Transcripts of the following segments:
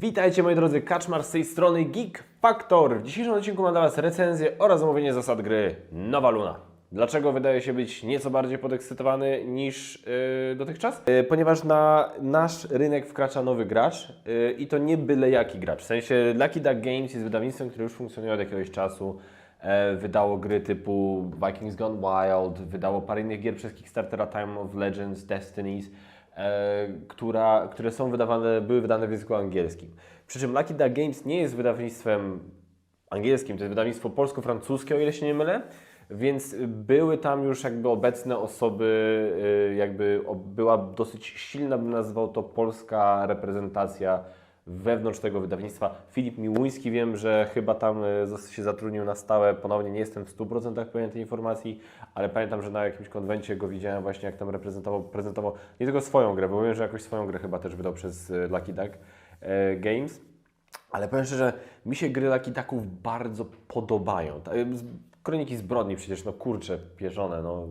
Witajcie moi drodzy, Kaczmar z tej strony Geek Factor. W dzisiejszym odcinku mam dla Was recenzję oraz omówienie zasad gry Nowa Luna. Dlaczego wydaje się być nieco bardziej podekscytowany niż yy, dotychczas? Yy, ponieważ na nasz rynek wkracza nowy gracz yy, i to nie byle jaki gracz. W sensie Lucky Duck Games jest wydawnictwem, które już funkcjonuje od jakiegoś czasu. E, wydało gry typu Vikings Gone Wild, wydało parę innych gier przez Kickstartera Time of Legends, Destinies która, które są wydawane, były wydane w języku angielskim. Przy czym Lucky Duck Games nie jest wydawnictwem angielskim, to jest wydawnictwo polsko-francuskie, o ile się nie mylę, więc były tam już jakby obecne osoby, y, jakby była dosyć silna, bym nazwał to polska reprezentacja wewnątrz tego wydawnictwa. Filip Miłuński wiem, że chyba tam zas- się zatrudnił na stałe, ponownie nie jestem w 100% pewien tej informacji, ale pamiętam, że na jakimś konwencie go widziałem właśnie jak tam reprezentował, prezentował nie tylko swoją grę, bo wiem, że jakoś swoją grę chyba też wydał przez y, Lucky Duck e, Games. Ale powiem szczerze, mi się gry Lucky Ducków bardzo podobają. Kroniki zbrodni przecież, no kurcze, pierzone, no.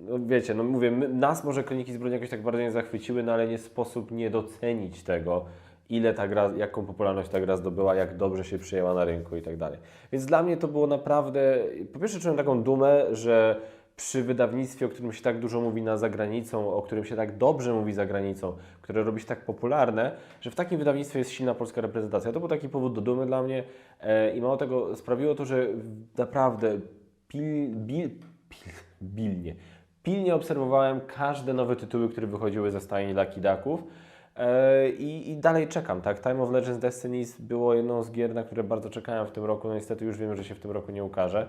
No wiecie, no mówię, my, nas może Kroniki Zbrodni jakoś tak bardzo nie zachwyciły, no ale nie sposób nie docenić tego, ile ta gra, jaką popularność ta gra zdobyła, jak dobrze się przyjęła na rynku i tak dalej. Więc dla mnie to było naprawdę, po pierwsze czułem taką dumę, że przy wydawnictwie, o którym się tak dużo mówi na zagranicą, o którym się tak dobrze mówi za granicą, które robi się tak popularne, że w takim wydawnictwie jest silna polska reprezentacja. To był taki powód do dumy dla mnie e, i mało tego sprawiło to, że naprawdę pil, bil, pil, bilnie, pilnie obserwowałem każde nowe tytuły, które wychodziły ze stajni Lucky Ducków. E, I, I dalej czekam, tak? Time of Legends Destinies było jedną z gier, na które bardzo czekałem w tym roku. No niestety już wiem, że się w tym roku nie ukaże.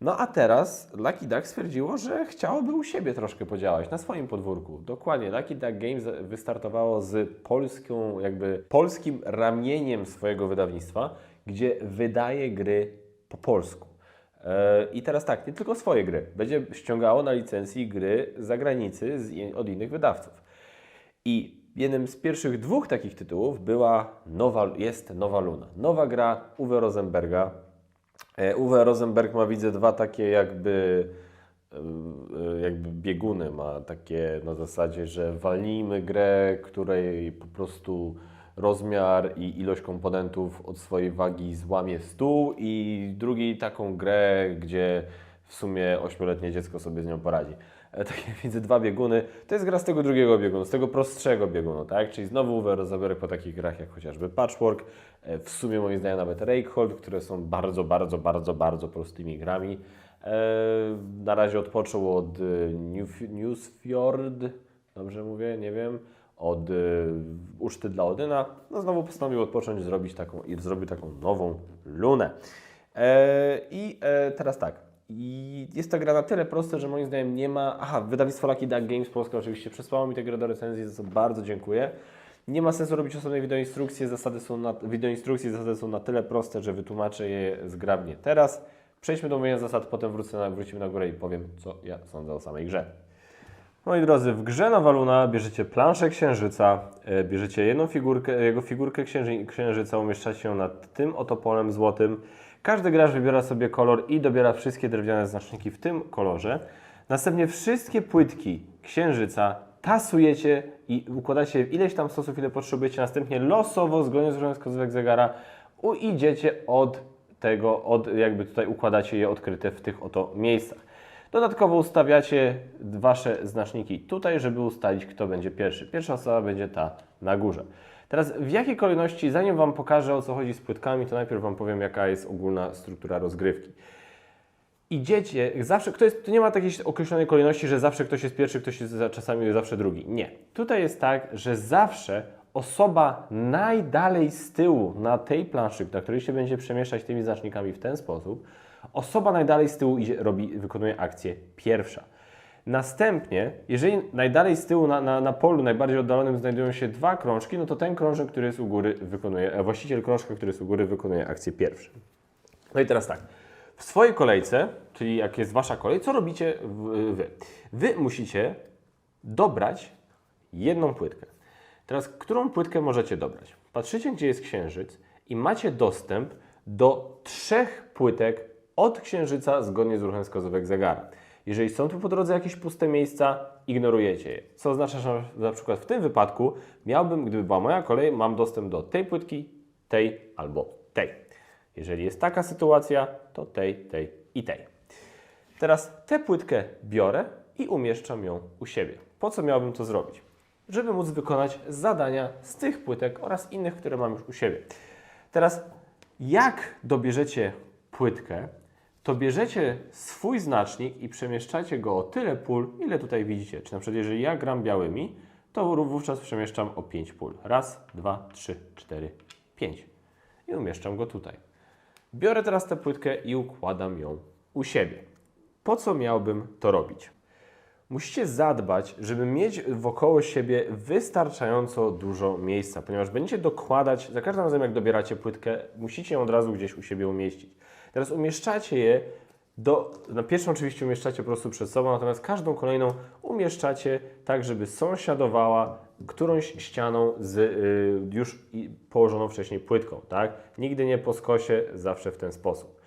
No a teraz Lucky Duck stwierdziło, że chciałoby u siebie troszkę podziałać, na swoim podwórku. Dokładnie, Lucky Duck Games wystartowało z polską, jakby polskim ramieniem swojego wydawnictwa, gdzie wydaje gry po polsku. E, I teraz tak, nie tylko swoje gry. Będzie ściągało na licencji gry z zagranicy z, od innych wydawców. I jednym z pierwszych dwóch takich tytułów była nowa, jest Nowa Luna. Nowa gra Uwe Rosenberga. E, Uwe Rosenberg ma, widzę, dwa takie jakby, e, e, jakby bieguny. Ma takie na zasadzie, że walnijmy grę, której po prostu rozmiar i ilość komponentów od swojej wagi złamie stół i drugi taką grę, gdzie w sumie ośmioletnie dziecko sobie z nią poradzi. E, Takie widzę dwa bieguny. To jest gra z tego drugiego biegunu, z tego prostszego biegunu, tak? Czyli znowu Rosenberg po takich grach jak chociażby Patchwork, e, w sumie moim zdaniem nawet Reikhold, które są bardzo, bardzo, bardzo, bardzo prostymi grami. E, Na razie odpoczął od New, Newsfjord, dobrze mówię, nie wiem, od Uczty dla Odyna. No znowu postanowił odpocząć, zrobić taką, i zrobił taką nową lunę. I teraz tak. I jest to gra na tyle prosta, że moim zdaniem nie ma. Aha, wydawnictwo Lucky Duck Games Polska oczywiście przesłało mi tę grę do recenzji, za co bardzo dziękuję. Nie ma sensu robić osobnej wideoinstrukcji, zasady są na, wideoinstrukcji, zasady są na tyle proste, że wytłumaczę je zgrabnie teraz. Przejdźmy do omówienia zasad, potem wrócę na, wrócimy na górę i powiem, co ja sądzę o samej grze. Moi drodzy, w grze Nowa Luna bierzecie planszę księżyca, e, bierzecie jedną figurkę, jego figurkę księży, księżyca, umieszczacie ją nad tym oto polem złotym. Każdy gracz wybiera sobie kolor i dobiera wszystkie drewniane znaczniki w tym kolorze. Następnie wszystkie płytki księżyca tasujecie i układacie ileś tam stosów, ile potrzebujecie. Następnie losowo, zgodnie z wskazówek zegara, idziecie od tego, od, jakby tutaj układacie je odkryte w tych oto miejscach. Dodatkowo ustawiacie Wasze znaczniki tutaj, żeby ustalić, kto będzie pierwszy. Pierwsza osoba będzie ta na górze. Teraz w jakiej kolejności, zanim Wam pokażę o co chodzi z płytkami, to najpierw Wam powiem, jaka jest ogólna struktura rozgrywki. Idziecie, zawsze, kto jest, tu nie ma takiej określonej kolejności, że zawsze ktoś jest pierwszy, ktoś jest za- czasami zawsze drugi. Nie. Tutaj jest tak, że zawsze osoba najdalej z tyłu na tej planszy, na której się będzie przemieszczać tymi znacznikami w ten sposób, osoba najdalej z tyłu idzie, robi, wykonuje akcję pierwsza. Następnie, jeżeli najdalej z tyłu na, na, na polu najbardziej oddalonym znajdują się dwa krążki, no to ten krążek, który jest u góry, wykonuje, e, właściciel krążka, który jest u góry, wykonuje akcję pierwszą. No i teraz tak. W swojej kolejce, czyli jak jest wasza kolej, co robicie w- wy? Wy musicie dobrać jedną płytkę. Teraz, którą płytkę możecie dobrać? Patrzycie, gdzie jest księżyc i macie dostęp do trzech płytek od księżyca zgodnie z ruchem wskazówek zegara. Jeżeli są tu po drodze jakieś puste miejsca, ignorujecie je. Co oznacza, że na przykład w tym wypadku miałbym, gdyby była moja kolej, mam dostęp do tej płytki, tej albo tej. Jeżeli jest taka sytuacja, to tej, tej i tej. Teraz tę płytkę biorę i umieszczam ją u siebie. Po co miałbym to zrobić? Żeby móc wykonać zadania z tych płytek oraz innych, które mam już u siebie. Teraz, jak dobierzecie płytkę, to bierzecie swój znacznik i przemieszczacie go o tyle pól, ile tutaj widzicie. Czy na przykład, jeżeli ja gram białymi, to wówczas przemieszczam o 5 pól. Raz, dwa, trzy, cztery, pięć. I umieszczam go tutaj. Biorę teraz tę płytkę i układam ją u siebie. Po co miałbym to robić? Musicie zadbać, żeby mieć wokoło siebie wystarczająco dużo miejsca, ponieważ będziecie dokładać, za każdym razem jak dobieracie płytkę, musicie ją od razu gdzieś u siebie umieścić. Teraz umieszczacie je do, na pierwszą oczywiście umieszczacie po prostu przed sobą, natomiast każdą kolejną umieszczacie tak, żeby sąsiadowała którąś ścianą z y, już położoną wcześniej płytką, tak? Nigdy nie po skosie, zawsze w ten sposób.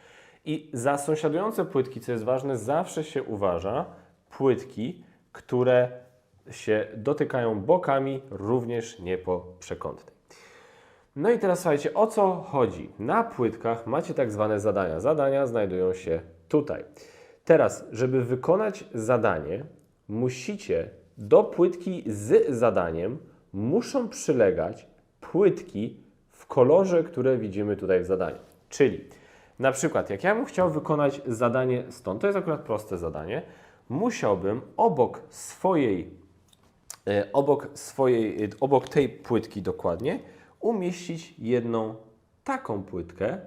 I za sąsiadujące płytki, co jest ważne, zawsze się uważa płytki, które się dotykają bokami, również nie po przekątnej. No i teraz słuchajcie, o co chodzi? Na płytkach macie tak zwane zadania. Zadania znajdują się tutaj. Teraz, żeby wykonać zadanie, musicie do płytki z zadaniem muszą przylegać płytki w kolorze, które widzimy tutaj w zadaniu. Czyli na przykład, jak ja bym chciał wykonać zadanie stąd, to jest akurat proste zadanie, musiałbym obok swojej, e, obok swojej, obok tej płytki dokładnie, umieścić jedną taką płytkę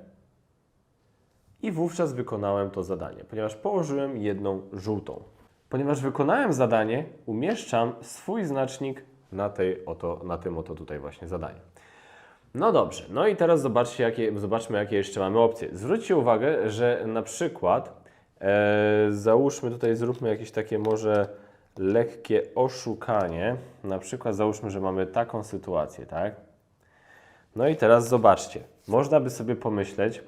i wówczas wykonałem to zadanie, ponieważ położyłem jedną żółtą. Ponieważ wykonałem zadanie, umieszczam swój znacznik na, tej oto, na tym oto tutaj właśnie zadaniu. No dobrze, no i teraz zobaczcie, jakie, zobaczmy, jakie jeszcze mamy opcje. Zwróćcie uwagę, że na przykład e, załóżmy tutaj, zróbmy jakieś takie może lekkie oszukanie. Na przykład załóżmy, że mamy taką sytuację, tak? No i teraz zobaczcie, można by sobie pomyśleć,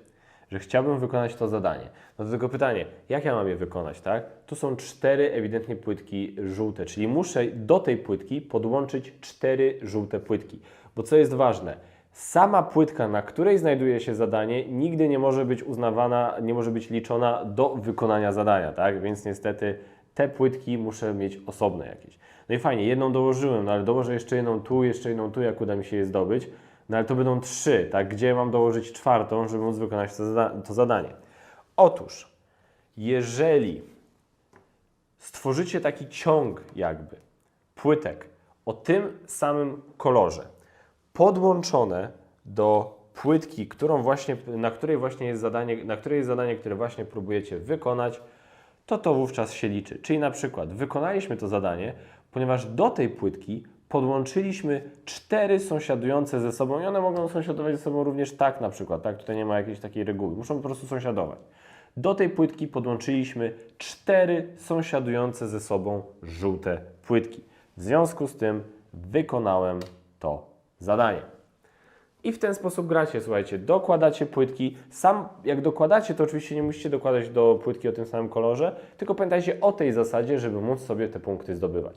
że chciałbym wykonać to zadanie. No to tylko pytanie, jak ja mam je wykonać, tak? Tu są cztery ewidentnie płytki żółte, czyli muszę do tej płytki podłączyć cztery żółte płytki. Bo co jest ważne, sama płytka, na której znajduje się zadanie, nigdy nie może być uznawana, nie może być liczona do wykonania zadania, tak? Więc niestety te płytki muszę mieć osobne jakieś. No i fajnie, jedną dołożyłem, no ale dołożę jeszcze jedną tu, jeszcze jedną tu, jak uda mi się je zdobyć. No ale to będą trzy, tak? Gdzie mam dołożyć czwartą, żeby móc wykonać to, zada to zadanie? Otóż, jeżeli stworzycie taki ciąg jakby płytek o tym samym kolorze, podłączone do płytki, którą właśnie, na której właśnie jest zadanie, na której jest zadanie, które właśnie próbujecie wykonać, to to wówczas się liczy. Czyli na przykład wykonaliśmy to zadanie, ponieważ do tej płytki podłączyliśmy cztery sąsiadujące ze sobą i one mogą sąsiadować ze sobą również tak na przykład, tak? Tutaj nie ma jakiejś takiej reguły, muszą po prostu sąsiadować. Do tej płytki podłączyliśmy cztery sąsiadujące ze sobą żółte płytki. W związku z tym wykonałem to zadanie. I w ten sposób gracie, słuchajcie, dokładacie płytki. Sam jak dokładacie, to oczywiście nie musicie dokładać do płytki o tym samym kolorze, tylko pamiętajcie o tej zasadzie, żeby móc sobie te punkty zdobywać.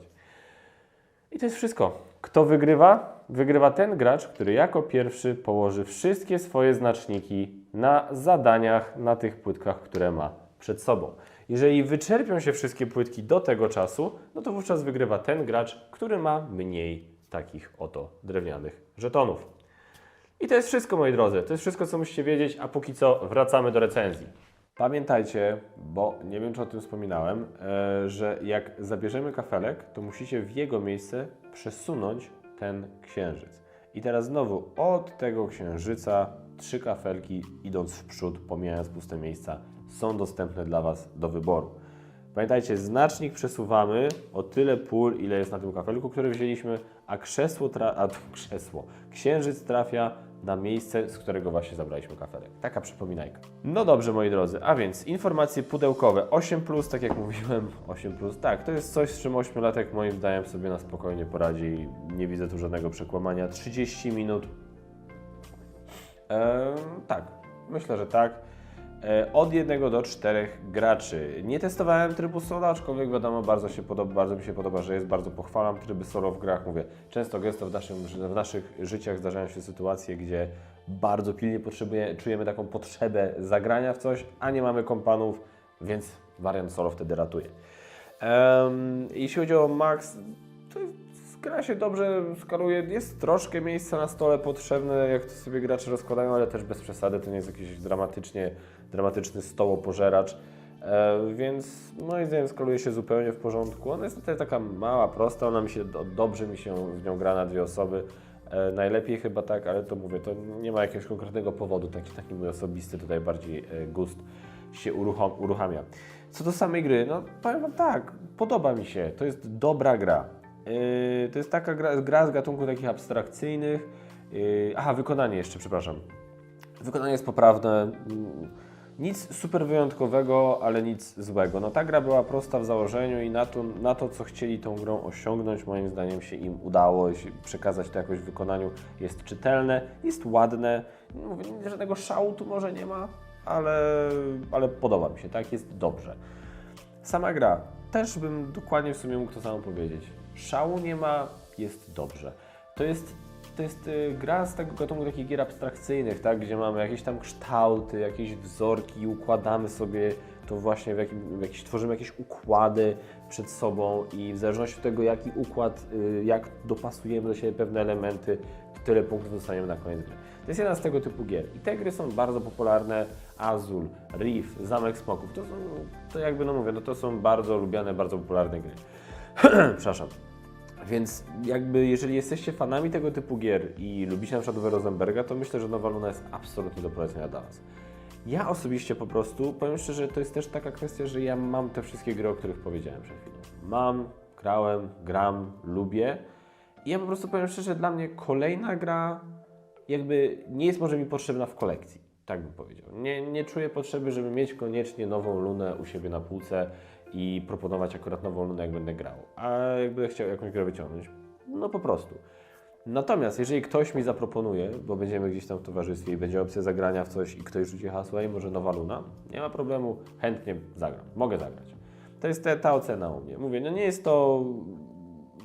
I to jest wszystko. Kto wygrywa? Wygrywa ten gracz, który jako pierwszy położy wszystkie swoje znaczniki na zadaniach na tych płytkach, które ma przed sobą. Jeżeli wyczerpią się wszystkie płytki do tego czasu, no to wówczas wygrywa ten gracz, który ma mniej takich oto drewnianych żetonów. I to jest wszystko, moi drodzy. To jest wszystko, co musicie wiedzieć, a póki co wracamy do recenzji. Pamiętajcie, bo nie wiem, czy o tym wspominałem, e, że jak zabierzemy kafelek, to musicie w jego miejsce przesunąć ten księżyc. I teraz znowu od tego księżyca trzy kafelki, idąc w przód, pomijając puste miejsca, są dostępne dla Was do wyboru. Pamiętajcie, znacznik przesuwamy o tyle pól, ile jest na tym kafelku, który wzięliśmy, a krzesło, tra- a krzesło, księżyc trafia na miejsce, z którego właśnie zabraliśmy kafelek. Taka przypominajka. No dobrze, moi drodzy, a więc informacje pudełkowe 8, tak jak mówiłem, 8, tak, to jest coś, z czym 8-latek moim zdaniem sobie na spokojnie poradzi. Nie widzę tu żadnego przekłamania. 30 minut. Eee, tak, myślę, że tak. E, od 1 do 4 graczy. Nie testowałem trybu solo, aczkolwiek wiadomo, bardzo, się podoba, bardzo mi się podoba, że jest, bardzo pochwalam tryby solo w grach. Mówię, często gęsto w, naszym, w naszych życiach zdarzają się sytuacje, gdzie bardzo pilnie czujemy taką potrzebę zagrania w coś, a nie mamy kompanów, więc wariant solo wtedy ratuje. Em, jeśli chodzi o Max, to gra się dobrze skaluje. Jest troszkę miejsca na stole potrzebne, jak to sobie gracze rozkładają, ale też bez przesady. To nie jest jakiś dramatycznie, dramatyczny stołopożeracz. E, więc moim zdaniem skaluje się zupełnie w porządku. Ona jest tutaj taka mała, prosta, ona mi się, do- dobrze mi się w nią gra na dwie osoby. E, najlepiej chyba tak, ale to mówię, to nie ma jakiegoś konkretnego powodu, taki, taki mój osobisty tutaj bardziej e, gust się uruchom, uruchamia. Co do samej gry, no powiem Wam tak, podoba mi się, to jest dobra gra. Yy, to jest taka gra, gra z gatunku takich abstrakcyjnych. Yy, aha, wykonanie jeszcze, przepraszam. Wykonanie jest poprawne. Nic super wyjątkowego, ale nic złego. No ta gra była prosta w założeniu i na to, na to co chcieli tą grą osiągnąć, moim zdaniem się im udało przekazać to jakoś w wykonaniu. Jest czytelne, jest ładne. Mówię, żadnego szału tu może nie ma, ale, ale podoba mi się, tak? Jest dobrze. Sama gra. Też bym dokładnie w sumie mógł to samo powiedzieć. Szału nie ma, jest dobrze. To jest, to jest y, gra z tego gatunku takich gier abstrakcyjnych, tak? gdzie mamy jakieś tam kształty, jakieś wzorki i układamy sobie to właśnie w, jakim, w jakiś, tworzymy jakieś układy przed sobą i w zależności od tego, jaki układ, y, jak dopasujemy do siebie pewne elementy, tyle punktów dostaniemy na koniec gry. To jest jedna z tego typu gier. I te gry są bardzo popularne. Azul, Reef, Zamek Smoków. To są, to jakby no mówię, no to są bardzo lubiane, bardzo popularne gry. Przepraszam. Więc jakby jeżeli jesteście fanami tego typu gier i lubicie na przykład Rosenberga, to myślę, że Nowa Luna jest absolutnie do polecenia dla Was. Ja osobiście po prostu, powiem szczerze, to jest też taka kwestia, że ja mam te wszystkie gry, o których powiedziałem przed chwilą. Mam, grałem, gram, lubię. I ja po prostu powiem szczerze, dla mnie kolejna gra jakby nie jest może mi potrzebna w kolekcji, tak bym powiedział. Nie, nie czuję potrzeby, żeby mieć koniecznie nową lunę u siebie na półce i proponować akurat nową lunę, jak będę grał. A jak będę chciał jakąś grę wyciągnąć, no po prostu. Natomiast jeżeli ktoś mi zaproponuje, bo będziemy gdzieś tam w towarzystwie i będzie opcja zagrania w coś i ktoś rzuci hasło, i może nowa luna, nie ma problemu, chętnie zagram, mogę zagrać. To jest te, ta ocena u mnie. Mówię, no nie jest to,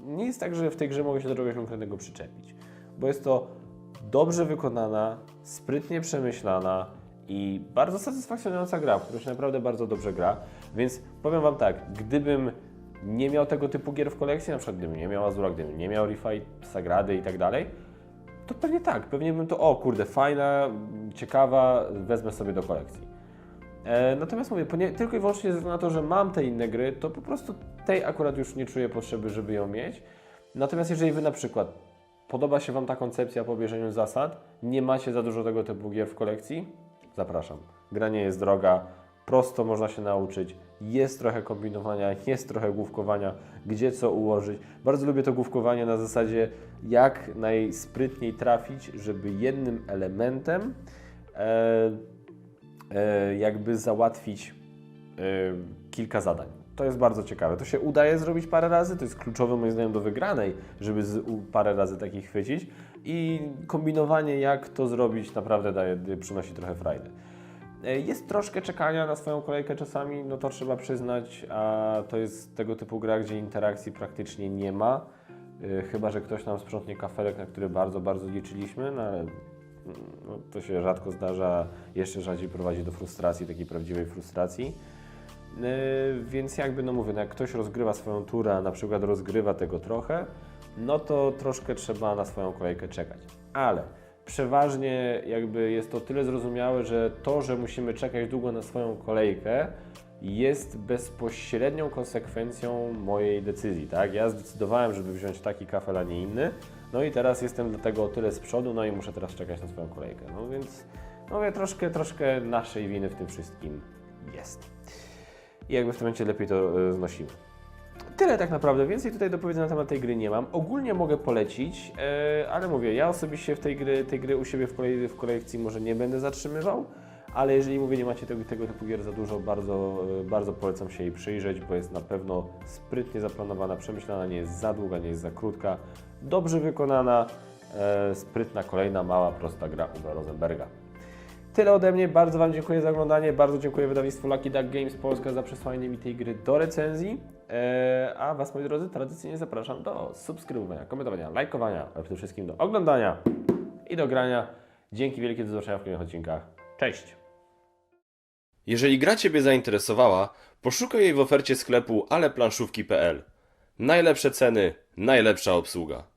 nie jest tak, że w tej grze mogę się do czegoś konkretnego przyczepić, bo jest to dobrze wykonana, sprytnie przemyślana i bardzo satysfakcjonująca gra, w którą się naprawdę bardzo dobrze gra. Więc powiem Wam tak, gdybym nie miał tego typu gier w kolekcji, na przykład gdybym nie miał Azura, gdybym nie miał Refi, Sagrady i tak dalej, to pewnie tak, pewnie bym to, o kurde, fajna, ciekawa, wezmę sobie do kolekcji. E, natomiast mówię, tylko i wyłącznie ze względu na to, że mam te inne gry, to po prostu tej akurat już nie czuję potrzeby, żeby ją mieć. Natomiast jeżeli Wy na przykład podoba się Wam ta koncepcja po obejrzeniu zasad, nie macie za dużo tego typu gier w kolekcji, zapraszam. Gra nie jest droga, prosto można się nauczyć, jest trochę kombinowania, jest trochę główkowania, gdzie co ułożyć. Bardzo lubię to główkowanie na zasadzie, jak najsprytniej trafić, żeby jednym elementem e, e, jakby załatwić e, kilka zadań. To jest bardzo ciekawe. To się udaje zrobić parę razy, to jest kluczowe moim zdaniem do wygranej, żeby z, u, parę razy takich chwycić i kombinowanie jak to zrobić naprawdę daje, przynosi trochę frajdy. E, Jest troszkę czekania na swoją kolejkę czasami, no to trzeba przyznać, a to jest tego typu gra, gdzie interakcji praktycznie nie ma, E, chyba że ktoś nam sprzątnie kafelek, na który bardzo, bardzo liczyliśmy, no ale mm, no, to się rzadko zdarza, jeszcze rzadziej prowadzi do frustracji, takiej prawdziwej frustracji. Yy, Więc jakby, no mówię, no jak ktoś rozgrywa swoją turę, na przykład rozgrywa tego trochę, no to troszkę trzeba na swoją kolejkę czekać. Ale przeważnie jakby jest to tyle zrozumiałe, że to, że musimy czekać długo na swoją kolejkę, jest bezpośrednią konsekwencją mojej decyzji, tak? Ja zdecydowałem, żeby wziąć taki kafel, a nie inny, no i teraz jestem do tego o tyle z przodu, no i muszę teraz czekać na swoją kolejkę. No więc, no mówię, troszkę, troszkę naszej winy w tym wszystkim jest i jakby w tym momencie lepiej to e, znosimy. Tyle tak naprawdę, więcej tutaj do powiedzenia na temat tej gry nie mam. Ogólnie mogę polecić, e, ale mówię, ja osobiście w tej gry, tej gry u siebie w, w kolekcji może nie będę zatrzymywał, ale jeżeli mówię, nie macie tego, tego typu gier za dużo, bardzo, e, bardzo polecam się jej przyjrzeć, bo jest na pewno sprytnie zaplanowana, przemyślana, nie jest za długa, nie jest za krótka, dobrze wykonana, sprytna, kolejna, mała, prosta gra Uwe Rosenberga. Tyle ode mnie. Bardzo Wam dziękuję za oglądanie. Bardzo dziękuję wydawnictwu Lucky Duck Games Polska za przesłanie mi tej gry do recenzji. Eee, a Was, moi drodzy, tradycyjnie zapraszam do subskrybowania, komentowania, lajkowania, ale przede wszystkim do oglądania i do grania. Dzięki wielkie, do zobaczenia w kolejnych odcinkach. Cześć! Jeżeli gra Ciebie zainteresowała, poszukaj jej w ofercie sklepu aleplanszówki.pl. Najlepsze ceny, najlepsza obsługa.